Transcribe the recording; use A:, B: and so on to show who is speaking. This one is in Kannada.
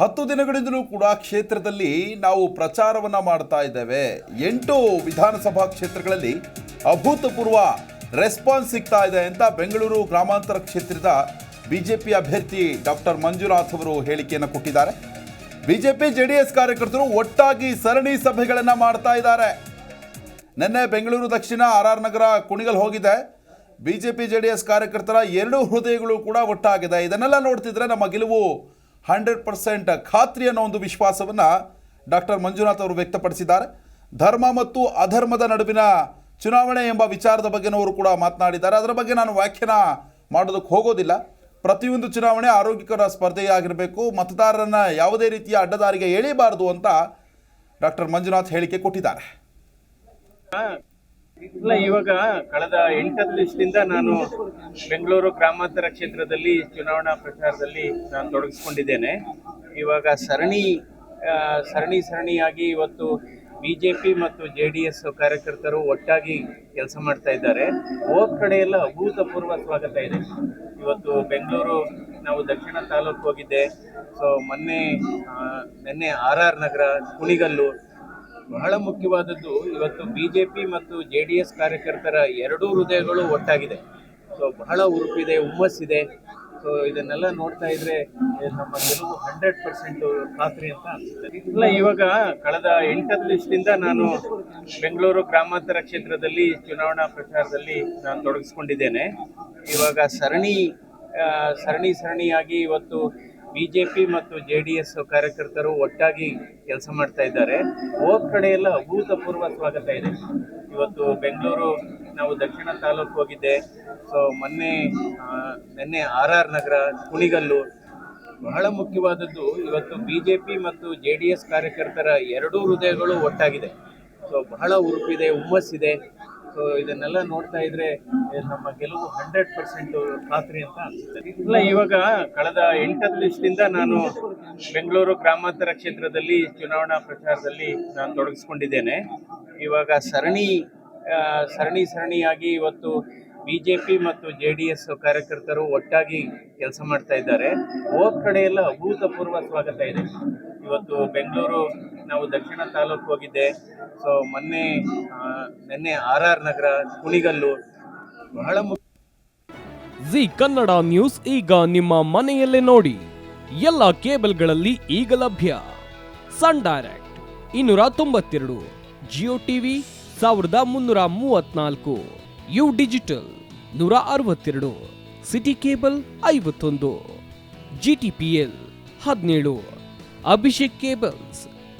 A: ಹತ್ತು ದಿನಗಳಿಂದಲೂ ಕೂಡ ಕ್ಷೇತ್ರದಲ್ಲಿ ನಾವು ಪ್ರಚಾರವನ್ನ ಮಾಡ್ತಾ ಇದ್ದೇವೆ. ಎಂಟು ವಿಧಾನಸಭಾ ಕ್ಷೇತ್ರಗಳಲ್ಲಿ ಅಭೂತಪೂರ್ವ ರೆಸ್ಪಾನ್ಸ್ ಸಿಗ್ತಾ ಇದೆ ಅಂತ ಬೆಂಗಳೂರು ಗ್ರಾಮಾಂತರ ಕ್ಷೇತ್ರದ ಬಿಜೆಪಿ ಅಭ್ಯರ್ಥಿ ಡಾಕ್ಟರ್ ಮಂಜುನಾಥ್ ಅವರು ಹೇಳಿಕೆಯನ್ನು ಕೊಟ್ಟಿದ್ದಾರೆ. ಬಿಜೆಪಿ ಎಸ್ ಕಾರ್ಯಕರ್ತರು ಒಟ್ಟಾಗಿ ಸರಣಿ ಸಭೆಗಳನ್ನು ಮಾಡ್ತಾ ಇದ್ದಾರೆ. ನಿನ್ನೆ ಬೆಂಗಳೂರು ದಕ್ಷಿಣ ಆರ್ ಆರ್ ನಗರ ಕುಣಿಗಲ್ ಹೋಗಿದೆ. ಬಿಜೆಪಿ ಜೆ ಡಿ ಎಸ್ ಕಾರ್ಯಕರ್ತರ ಎರಡೂ ಹೃದಯಗಳು ಕೂಡ ಒಟ್ಟಾಗಿದೆ. ಇದನ್ನೆಲ್ಲ ನೋಡ್ತಿದ್ರೆ ನಮ್ಮ ಗೆಲುವು ಹಂಡ್ರೆಡ್ ಪರ್ಸೆಂಟ್ ಖಾತ್ರಿ ಅನ್ನೋ ಒಂದು ವಿಶ್ವಾಸವನ್ನು ಡಾಕ್ಟರ್ ಮಂಜುನಾಥ್ ಅವರು ವ್ಯಕ್ತಪಡಿಸಿದ್ದಾರೆ. ಧರ್ಮ ಮತ್ತು ಅಧರ್ಮದ ನಡುವಿನ ಚುನಾವಣೆ ಎಂಬ ವಿಚಾರದ ಬಗ್ಗೆನೂ ಅವರು ಕೂಡ ಮಾತನಾಡಿದ್ದಾರೆ. ಅದರ ಬಗ್ಗೆ ನಾನು ವ್ಯಾಖ್ಯಾನ ಮಾಡೋದಕ್ಕೆ ಹೋಗೋದಿಲ್ಲ. ಪ್ರತಿಯೊಂದು ಚುನಾವಣೆ ಆರೋಗ್ಯಕರ ಸ್ಪರ್ಧೆಯಾಗಿರಬೇಕು. ಮತದಾರರನ್ನು ಯಾವುದೇ ರೀತಿಯ ಅಡ್ಡದಾರಿಗೆ ಎಳೆಯಬಾರದು ಅಂತ ಡಾಕ್ಟರ್ ಮಂಜುನಾಥ್ ಹೇಳಿಕೆ ಕೊಟ್ಟಿದ್ದಾರೆ.
B: ಇಲ್ಲ, ಇವಾಗ ಕಳೆದ ಎಂಟತ್ತು ದಿವಸದಿಂದ ನಾನು ಬೆಂಗಳೂರು ಗ್ರಾಮಾಂತರ ಕ್ಷೇತ್ರದಲ್ಲಿ ಚುನಾವಣಾ ಪ್ರಚಾರದಲ್ಲಿ ನಾನು ತೊಡಗಿಸ್ಕೊಂಡಿದ್ದೇನೆ. ಇವಾಗ ಸರಣಿ ಸರಣಿ ಸರಣಿಯಾಗಿ ಇವತ್ತು ಬಿ ಜೆ ಪಿ ಮತ್ತು ಜೆ ಡಿ ಎಸ್ ಕಾರ್ಯಕರ್ತರು ಒಟ್ಟಾಗಿ ಕೆಲಸ ಮಾಡ್ತಾ ಇದ್ದಾರೆ. ಹೋದ ಕಡೆ ಎಲ್ಲ ಅಭೂತಪೂರ್ವ ಸ್ವಾಗತ ಇದೆ. ಇವತ್ತು ಬೆಂಗಳೂರು ನಾವು ದಕ್ಷಿಣ ತಾಲೂಕು ಹೋಗಿದ್ದೆ. ಸೊ ಮೊನ್ನೆ ನಿನ್ನೆ ಆರ್ ಆರ್ ನಗರ, ಕುಣಿಗಲ್ಲು ಬಹಳ ಮುಖ್ಯವಾದದ್ದು ಇವತ್ತು ಬಿಜೆಪಿ ಮತ್ತು ಜೆ ಡಿ ಎಸ್ ಕಾರ್ಯಕರ್ತರ ಎರಡೂ ಹೃದಯಗಳು ಒಟ್ಟಾಗಿದೆ. ಸೊ ಬಹಳ ಉರುಪಿದೆ, ಹುಮ್ಮಸ್ಸಿದೆ. ಸೊ ಇದನ್ನೆಲ್ಲ ನೋಡ್ತಾ ಇದ್ರೆ ನಮ್ಮ ಗೆಲುವು ಹಂಡ್ರೆಡ್ ಪರ್ಸೆಂಟ್ ಖಾತ್ರಿ ಅಂತ ಅನ್ಸುತ್ತೆ. ಇಲ್ಲ, ಇವಾಗ ಕಳೆದ ಎಂಟತ್ತು ದಿವಸದಿಂದ ನಾನು ಬೆಂಗಳೂರು ಗ್ರಾಮಾಂತರ ಕ್ಷೇತ್ರದಲ್ಲಿ ಚುನಾವಣಾ ಪ್ರಚಾರದಲ್ಲಿ ನಾನು ತೊಡಗಿಸ್ಕೊಂಡಿದ್ದೇನೆ. ಇವಾಗ ಸರಣಿ ಸರಣಿ ಸರಣಿಯಾಗಿ ಇವತ್ತು ಬಿಜೆಪಿ ಮತ್ತು ಜೆ ಡಿ ಎಸ್ ಕಾರ್ಯಕರ್ತರು ಒಟ್ಟಾಗಿ ಕೆಲಸ ಮಾಡ್ತಾ ಇದ್ದಾರೆ. ಹೋದ ಕಡೆ ಎಲ್ಲ ಅಭೂತಪೂರ್ವ ಸ್ವಾಗತ ಇದೆ. ಇವತ್ತು ಬೆಂಗಳೂರು ನಾವು ದಕ್ಷಿಣ ತಾಲೂಕು ಹೋಗಿದ್ದೆ. ಸೊ ಮೊನ್ನೆ ನಿನ್ನೆ ಆರ್ ಆರ್ ನಗರ, ಕುಣಿಗಲ್ಲು. ಬಹಳ ಮುಖ್ಯವಾದದ್ದು ಇವತ್ತು ಬಿ ಜೆ ಪಿ ಮತ್ತು ಜೆ ಡಿ ಎಸ್ ಕಾರ್ಯಕರ್ತರ ಎರಡೂ ಹೃದಯಗಳು ಒಟ್ಟಾಗಿದೆ. ಸೊ ಬಹಳ ಉರುಪಿದೆ, ಹುಮ್ಮಸ್ಸಿದೆ. ಸೊ ಇದನ್ನೆಲ್ಲ ನೋಡ್ತಾ ಇದ್ರೆ ನಮ್ಮ ಗೆಲುವು ಹಂಡ್ರೆಡ್ ಪರ್ಸೆಂಟ್ ಖಾತ್ರಿ ಅಂತ ಅನ್ಸುತ್ತೆ. ಇಲ್ಲ, ಇವಾಗ ಕಳೆದ ಎಂಟತ್ತು ದಿವಸದಿಂದ ನಾನು ಬೆಂಗಳೂರು ಗ್ರಾಮಾಂತರ ಕ್ಷೇತ್ರದಲ್ಲಿ ಚುನಾವಣಾ ಪ್ರಚಾರದಲ್ಲಿ ನಾನು ತೊಡಗಿಸ್ಕೊಂಡಿದ್ದೇನೆ. ಇವಾಗ ಸರಣಿ ಸರಣಿ ಸರಣಿಯಾಗಿ ಇವತ್ತು ಬಿ ಜೆ ಪಿ ಮತ್ತು ಜೆ ಡಿ ಎಸ್ ಕಾರ್ಯಕರ್ತರು ಒಟ್ಟಾಗಿ ಕೆಲಸ ಮಾಡ್ತಾ ಇದ್ದಾರೆ. ಹೋದ ಕಡೆ ಎಲ್ಲ ಅಭೂತಪೂರ್ವ ಸ್ವಾಗತ ಇದೆ. ಇವತ್ತು ಬೆಂಗಳೂರು ನಾವು ದಕ್ಷಿಣ ತಾಲೂಕು ಹೋಗಿದ್ದೆ. ಸೊ ಮೊನ್ನೆ ನಿನ್ನೆ ಆರ್ ಆರ್ ನಗರ, ಕುಣಿಗಲ್ಲು. ಬಹಳ
C: ಜಿ ಕನ್ನಡ ನ್ಯೂಸ್ ಈಗ ನಿಮ್ಮ ಮನೆಯಲ್ಲೇ ನೋಡಿ. ಎಲ್ಲ ಕೇಬಲ್ಗಳಲ್ಲಿ ಈಗ ಲಭ್ಯ. ಸನ್ ಡೈರೆಕ್ಟ್ ಇನ್ನೂರ ತೊಂಬತ್ತೆರಡು, ಜಿಯೋ ಟಿವಿ ಸಾವಿರದ ಮುನ್ನೂರ ಮೂವತ್ನಾಲ್ಕು, ಯು ಡಿಜಿಟಲ್ ನೂರ ಅರವತ್ತೆರಡು, ಸಿಟಿ ಕೇಬಲ್ ಐವತ್ತೊಂದು, ಜಿ ಟಿ ಪಿ ಎಲ್ ಹದಿನೇಳು, ಅಭಿಷೇಕ್ ಕೇಬಲ್ಸ್